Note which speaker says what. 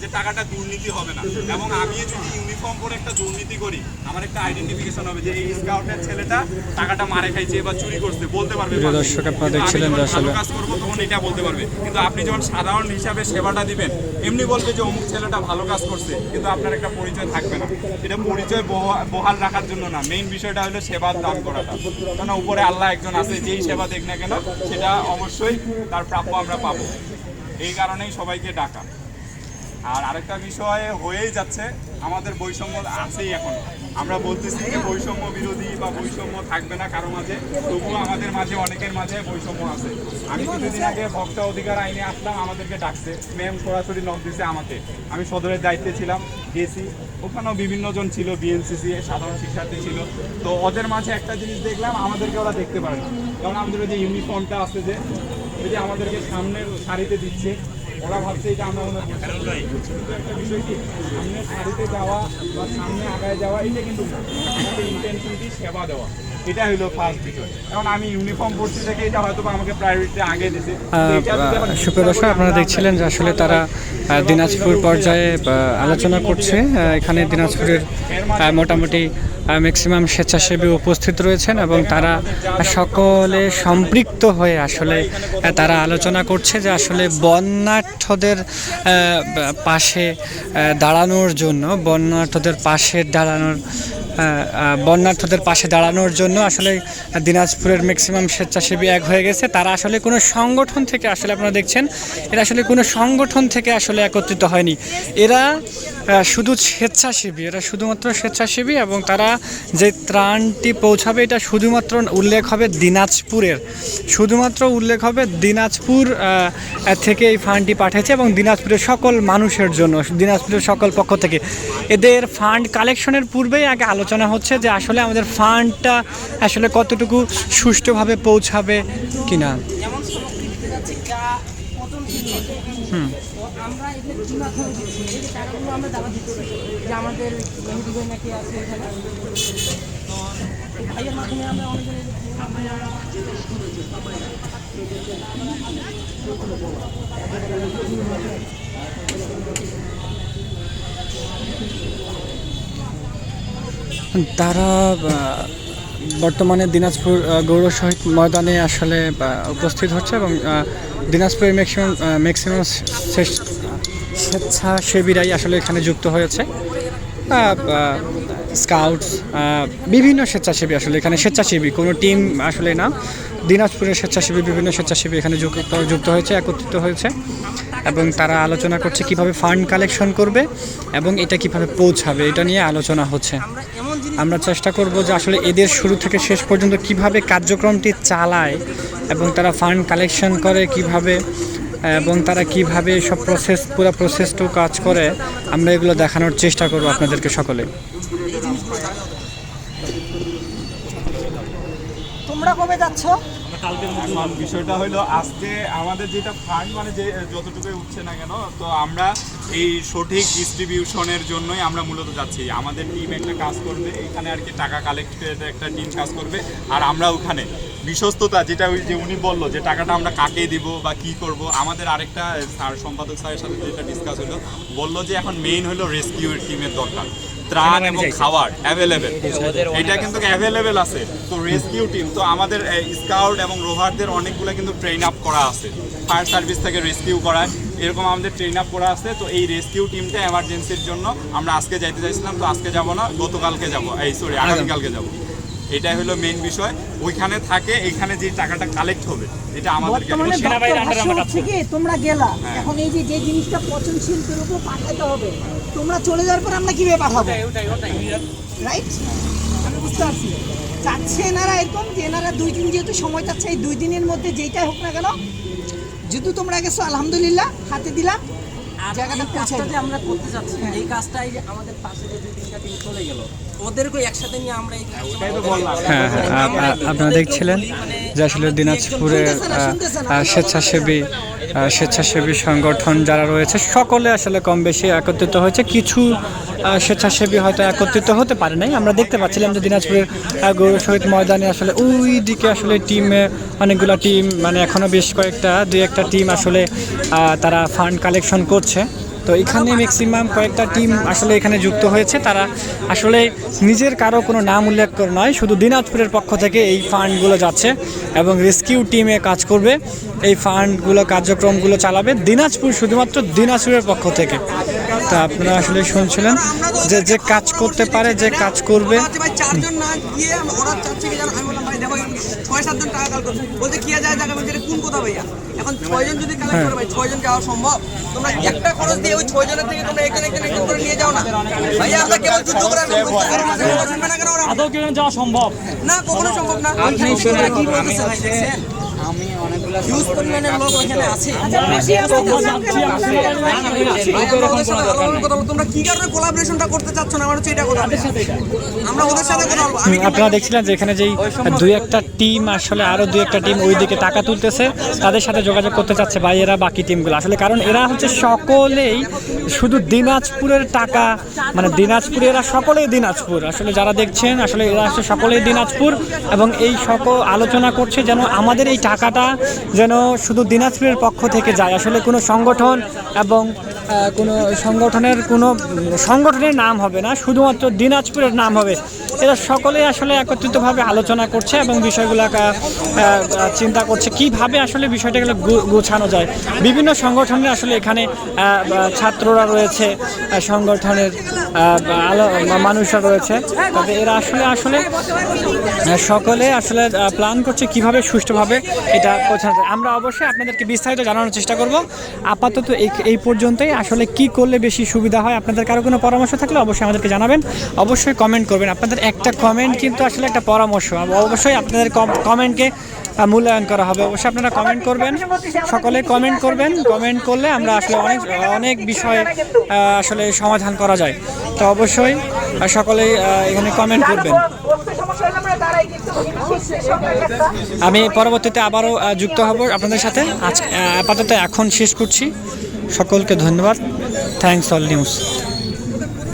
Speaker 1: যে টাকাটা দুর্নীতি হবে না। এবং আমি যদি ইউনিফর্ম পরে একটা দুর্নীতি করি আমার একটা আইডেন্টিফিকেশন হবে যে এই স্কাউটের ছেলেটা টাকাটা মারে খাইছে বা চুরি করছে বলতে পারবে
Speaker 2: দর্শক, আপনারা দেখছিলেন আসলে-
Speaker 1: কাজ করব তখন এটা বলতে পারবে। কিন্তু আপনি যখন সাধারণ হিসাবে সেবাটা দিবেন এমনি বলবে যে অমুক ছেলেটা ভালো কাজ করছে কিন্তু আপনার একটা পরিচয় থাকবে না। এটা পরিচয় বহাল রাখার জন্য না। মেইন বিষয়টা হলো সেবার দান করাটা। কারণ উপরে আল্লাহ একজন আছে যেই সেবা দেখ না কেন সেটা অবশ্যই তার প্রাপ্য আমরা পাবো। এই কারণেই সবাইকে ডাকা। আর আরেকটা বিষয় হয়েই যাচ্ছে, আমাদের বৈষম্য আছেই এখন। আমরা বলতেছি যে বৈষম্য বিরোধী বা বৈষম্য থাকবে না কারও মাঝে, তবুও আমাদের মাঝে, অনেকের মাঝে বৈষম্য আছে। আমি কিছুদিন আগে ভক্ত অধিকার আইনে আসলাম, আমাদেরকে ডাকছে, ম্যাম, সরাসরি নক দিছে আমাকে। আমি সদরের দায়িত্বে ছিলাম, গেছি। ওখানেও বিভিন্ন জন ছিল বিএনসিসি সাধারণ শিক্ষার্থী ছিল। তো ওদের মাঝে একটা জিনিস দেখলাম, আমাদেরকে ওরা দেখতে পারে না। যেমন আমাদের যে ইউনিফর্মটা আছে যে আমাদেরকে সামনের সারিতে দিচ্ছে ওরা ভাবছে এটা আমরা মনে কিন্তু একটা বিষয় কি সামনে যাওয়া বা সামনে আগায় যাওয়া, এটা কিন্তু আমাদের সেবা দেওয়া। এটা হলো ফার্স্ট বিষয়। এখন আমি ইউনিফর্ম পড়ছি থেকে এটা হয়তো আমাকে প্রায়োরিটি আগে দিছে। কিন্তু এটা যদি এখন
Speaker 2: সুপ্রিয় দর্শক আপনারা দেখছিলেন যে আসলে তারা দিনাজপুর পর্যায়ে আলোচনা করছে। এখানে দিনাজপুরের মোটামুটি ম্যাক্সিমাম স্বেচ্ছাসেবী উপস্থিত রয়েছেন এবং তারা সকলে সম্পৃক্ত হয়ে আসলে তারা আলোচনা করছে যে আসলে বন্যার্থদের পাশে দাঁড়ানোর জন্য বন্যার্থদের পাশে দাঁড়ানোর বন্যার্থদের পাশে দাঁড়ানোর জন্য আসলে দিনাজপুরের ম্যাক্সিমাম স্বেচ্ছাসেবী এক হয়ে গেছে। তারা আসলে কোনো সংগঠন থেকে আসলে আপনারা দেখছেন, এরা আসলে কোনো সংগঠন থেকে আসলে একত্রিত হয়নি। এরা শুধু স্বেচ্ছাসেবী, এরা শুধুমাত্র স্বেচ্ছাসেবী এবং তারা যে ত্রাণটি পৌঁছাবে এটা শুধুমাত্র উল্লেখ হবে দিনাজপুরের। শুধুমাত্র উল্লেখ হবে দিনাজপুর থেকে এই ফান্ডটি পাঠিয়েছে এবং দিনাজপুরের সকল মানুষের জন্য, দিনাজপুরের সকল পক্ষ থেকে। এদের ফান্ড কালেকশনের পূর্বেই আগে আলোচনা হচ্ছে যে আসলে আমাদের ফান্ডটা আসলে কতটুকু সুষ্ঠুভাবে পৌঁছাবে কিনা?
Speaker 3: আমরা এগুলো কি মাধ্যমে দিচ্ছি এই যে টাকাগুলো আমরা দাবা দিচ্ছি যে আমাদের মেহেদি ভাই নাকি আছে এখানে। ভাইয়ের মাধ্যমে আমরা অনেকের
Speaker 2: তারা বর্তমানে দিনাজপুর গৌর শহীদ ময়দানে আসলে উপস্থিত হচ্ছে এবং দিনাজপুরের ম্যাক্সিমাম ম্যাক্সিমাম স্বেচ্ছাসেবীরাই আসলে এখানে যুক্ত হয়েছে। স্কাউটস বিভিন্ন স্বেচ্ছাসেবী আসলে এখানে স্বেচ্ছাসেবী, কোনো টিম আসলে না। দিনাজপুরের স্বেচ্ছাসেবী, বিভিন্ন স্বেচ্ছাসেবী এখানে যুক্ত যুক্ত হয়েছে, একত্রিত হয়েছে এবং তারা আলোচনা করছে কীভাবে ফান্ড কালেকশন করবে এবং এটা কীভাবে পৌঁছাবে, এটা নিয়ে আলোচনা হচ্ছে।
Speaker 3: আমরা
Speaker 2: চেষ্টা করব যে আসলে এদের শুরু থেকে শেষ পর্যন্ত কীভাবে কার্যক্রমটি চালায় এবং তারা ফান্ড কালেকশন করে কীভাবে, এবং তারা কীভাবে সব প্রসেস পুরো প্রসেসটাও কাজ করে, আমরা এগুলো দেখানোর চেষ্টা করব আপনাদেরকে সকলে।
Speaker 3: তোমরা কবে যাচ্ছ?
Speaker 1: বিষয়টা হলো আজকে আমাদের যেটা ফান্ড মানে যে, যতটুকুই উঠছে না কেন, তো আমরা এই সঠিক ডিস্ট্রিবিউশনের জন্যই আমরা মূলত যাচ্ছি। আমাদের টিম একটা কাজ করবে, এখানে আর কি টাকা কালেক্ট একটা টিম কাজ করবে, আর আমরা ওখানে। বিশ্বস্ততা, যেটা ওই যে উনি বলল, যে টাকাটা আমরা কাকে দিব বা কি করব, আমাদের আরেকটা স্যার, সম্পাদক স্যারের সাথে যেটা ডিসকাস হলো, বলল যে এখন মেইন হলো রেস্কিউ টিমের দরকার। ত্রাণ এবং খাবার অ্যাভেলেবেল এটা কিন্তু অ্যাভেলেবেল আছে। তো রেস্কিউ টিম তো আমাদের স্কাউট এবং রোভারদের অনেকগুলো কিন্তু ট্রেন আপ করা আছে। ফায়ার সার্ভিস থেকে রেস্কিউ করায়। এরকম আমাদের ট্রেন আপ করা আছে। তো এই রেস্কিউ টিমটা এমার্জেন্সির জন্য আমরা আজকে যাইতে চাইছিলাম। তো আজকে যাব না গতকালকে যাব। এই সরি আগামীকালকে যাব। এটাই হলো মেইন বিষয়। ওইখানে থাকে এইখানে যে টাকাটা কালেক্ট হবে এটা
Speaker 3: কি তোমরা গেলা। এখন এই যে যে জিনিসটা পচনশীল উপর পাঠাতে হবে। তোমরা চলে যাওয়ার পর আমরা কীভাবে পাঠাবো রাইট আমি বুঝতে পারছি। চাচ্ছে এনারা এরকম যে এনারা দুই দিন যেহেতু সময় চাচ্ছে এই দুই দিনের মধ্যে যেইটাই হোক না কেন যেহেতু তোমরা গেছো আলহামদুলিল্লাহ হাতে দিলাম জায়গাটা পৌঁছাই
Speaker 4: আমরা করতে যাচ্ছি এই কাজটাই আমাদের পাশে যে দুই চলে গেল। ওদেরকে একসাথে নিয়ে আমরা এই কাজটা
Speaker 1: ওটাই তো বললাম।
Speaker 2: হ্যাঁ হ্যাঁ আপ- আপ- আপনারা দেখছিলেন যে আসলে দিনাজপুরে আহ, আহ, স্বেচ্ছাসেবী স্বেচ্ছাসেবী সংগঠন যারা রয়েছে সকলে আসলে কম বেশি একত্রিত হয়েছে। কিছু স্বেচ্ছাসেবী হয়তো একত্রিত হতে পারে নাই। আমরা দেখতে পাচ্ছিলাম যে দিনাজপুরের গৌর শহীদ ময়দানে আসলে ওই দিকে আসলে টিমে অনেকগুলো টিম মানে এখনও বেশ কয়েকটা দুই একটা টিম আসলে তারা ফান্ড কালেকশন করছে। তো এখানে ম্যাক্সিমাম কয়েকটা টিম আসলে এখানে যুক্ত হয়েছে। তারা আসলে নিজের কারও কোনো নাম উল্লেখ করে নয়, শুধু দিনাজপুরের পক্ষ থেকে এই ফান্ডগুলো যাচ্ছে এবং রেস্কিউ টিমে কাজ করবে। এই ফান্ডগুলো কার্যক্রমগুলো চালাবে দিনাজপুর, শুধুমাত্র দিনাজপুরের পক্ষ থেকে। তা আপনারা আসলে শুনছিলেন যে যে কাজ করতে পারে, যে কাজ করবে।
Speaker 5: আচ্ছা ভাই ছয় সাতজন টাকা কাল করছে। বলতে কি যায় টাকা? বলছে কোন কথা ভাইয়া? এখন ছয়জন যদি কালেক্ট করে ভাই ছয়জন যাওয়া সম্ভব? তোমরা একটা খরচ দিয়ে ওই ছয়জনের থেকে তোমরা একজন একজন একজন করে নিয়ে যাও না। ভাইয়া আমরা কেবল যুদ্ধ করে কেন
Speaker 6: আদৌ যাওয়া সম্ভব?
Speaker 5: না কখনো সম্ভব না।
Speaker 4: আপনি কি বলতেছে ভাই দেখছেন? হিউজ পরিমাণের লোক ওইখানে আছে।
Speaker 3: বেশি আছে।
Speaker 5: ভাই, আমরা ওদের সাথে আরও কথা বলব। তোমরা কি কারণে কোলাবরেশনটা করতে চাচ্ছ না? আমার হচ্ছে এটা কথা আমরা ওদের সাথে কথা বলব।
Speaker 2: আপনারা দেখছিলেন যে এখানে যেই দুই একটা টিম আসলে আরও দুই একটা টিম ওই দিকে টাকা তুলতেছে। তাদের সাথে যোগাযোগ করতে চাচ্ছে বা এরা বাকি টিমগুলো আসলে কারণ এরা হচ্ছে সকলেই শুধু দিনাজপুরের টাকা। মানে দিনাজপুরে এরা সকলেই দিনাজপুর। আসলে যারা দেখছেন আসলে এরা আসলে সকলেই দিনাজপুর। এবং এই সকল আলোচনা করছে যেন আমাদের এই টাকাটা যেন শুধু দিনাজপুরের পক্ষ থেকে যায়। আসলে কোনো সংগঠন এবং কোনো সংগঠনের কোনো সংগঠনের নাম হবে না, শুধুমাত্র দিনাজপুরের নাম হবে। এরা সকলে আসলে একত্রিতভাবে আলোচনা করছে এবং বিষয়গুলো চিন্তা করছে কীভাবে আসলে বিষয়টাগুলো গোছানো যায়। বিভিন্ন সংগঠনের আসলে এখানে ছাত্ররা রয়েছে সংগঠনের মানুষরা রয়েছে। তবে এরা আসলে আসলে সকলে আসলে প্ল্যান করছে কীভাবে সুষ্ঠুভাবে এটা পৌঁছানো আমরা অবশ্যই আপনাদেরকে বিস্তারিত জানানোর চেষ্টা করব। আপাতত এই পর্যন্তই। আসলে কি করলে বেশি সুবিধা হয়? আপনাদের কারও কোনো পরামর্শ থাকলে অবশ্যই আমাদেরকে জানাবেন। অবশ্যই কমেন্ট করবেন। আপনাদের একটা কমেন্ট কিন্তু আসলে একটা পরামর্শ। অবশ্যই আপনাদের কমেন্টকে মূল্যায়ন করা হবে। অবশ্যই আপনারা কমেন্ট করবেন। সকলে কমেন্ট করবেন। কমেন্ট করলে আমরা আসলে অনেক অনেক বিষয়ে আসলে সমাধান করা যায়। তো অবশ্যই সকলেই এখানে কমেন্ট করবেন। আমি পরবর্তীতে আবারও যুক্ত হব আপনাদের সাথে। আজ আপাতত এখন শেষ করছি। সকলকে ধন্যবাদ থ্যাংকস অল নিউজ